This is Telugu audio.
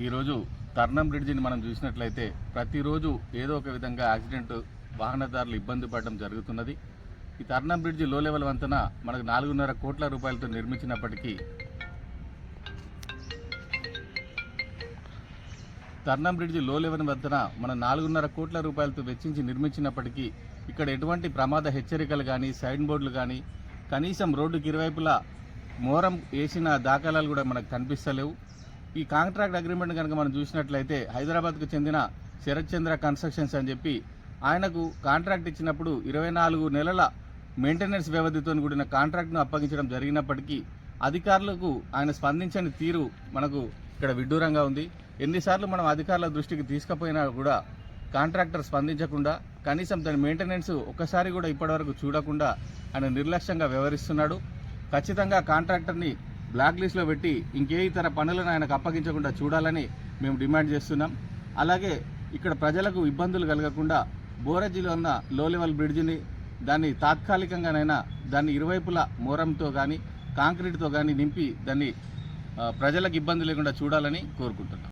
ఈరోజు తర్నం బ్రిడ్జిని మనం చూసినట్లయితే ప్రతిరోజు ఏదో ఒక విధంగా యాక్సిడెంట్ వాహనదారులు ఇబ్బంది పడడం జరుగుతున్నది. ఈ తర్నం బ్రిడ్జి లో లెవెల్ వంతన మనకు నాలుగున్నర కోట్ల రూపాయలతో నిర్మించినప్పటికీ తర్నం బ్రిడ్జి లో లెవెల్ వద్దన మనం నాలుగున్నర కోట్ల రూపాయలతో వెచ్చించి నిర్మించినప్పటికీ ఇక్కడ ఎటువంటి ప్రమాద హెచ్చరికలు కానీ సైడ్ బోర్డులు కానీ కనీసం రోడ్డుకి ఇరువైపులా మోరం వేసిన దాఖలాలు కూడా మనకు కనిపిస్తలేవు. ఈ కాంట్రాక్ట్ అగ్రిమెంట్ కనుక మనం చూసినట్లయితే హైదరాబాద్కు చెందిన శరత్ చంద్ర కన్స్ట్రక్షన్స్ అని చెప్పి ఆయనకు కాంట్రాక్ట్ ఇచ్చినప్పుడు ఇరవై నాలుగు నెలల మెయింటెనెన్స్ వ్యవధితో కూడిన కాంట్రాక్ట్ను అప్పగించడం జరిగినప్పటికీ అధికారులకు ఆయన స్పందించని తీరు మనకు ఇక్కడ విడ్డూరంగా ఉంది. ఎన్నిసార్లు మనం అధికారుల దృష్టికి తీసుకుపోయినా కూడా కాంట్రాక్టర్ స్పందించకుండా కనీసం దాని మెయింటెనెన్స్ ఒక్కసారి కూడా ఇప్పటివరకు చూడకుండా ఆయన నిర్లక్ష్యంగా వ్యవహరిస్తున్నాడు. ఖచ్చితంగా కాంట్రాక్టర్ని బ్లాక్ లిస్ట్లో పెట్టి ఇంకే ఇతర పనులను ఆయనకు అప్పగించకుండా చూడాలని మేము డిమాండ్ చేస్తున్నాం. అలాగే ఇక్కడ ప్రజలకు ఇబ్బందులు కలగకుండా బోరజీలో ఉన్న లో లెవెల్ బ్రిడ్జిని దాన్ని తాత్కాలికంగానైనా దాన్ని ఇరువైపులా మోరంతో కానీ కాంక్రీట్తో కానీ నింపి దాన్ని ప్రజలకు ఇబ్బంది లేకుండా చూడాలని కోరుకుంటున్నాం.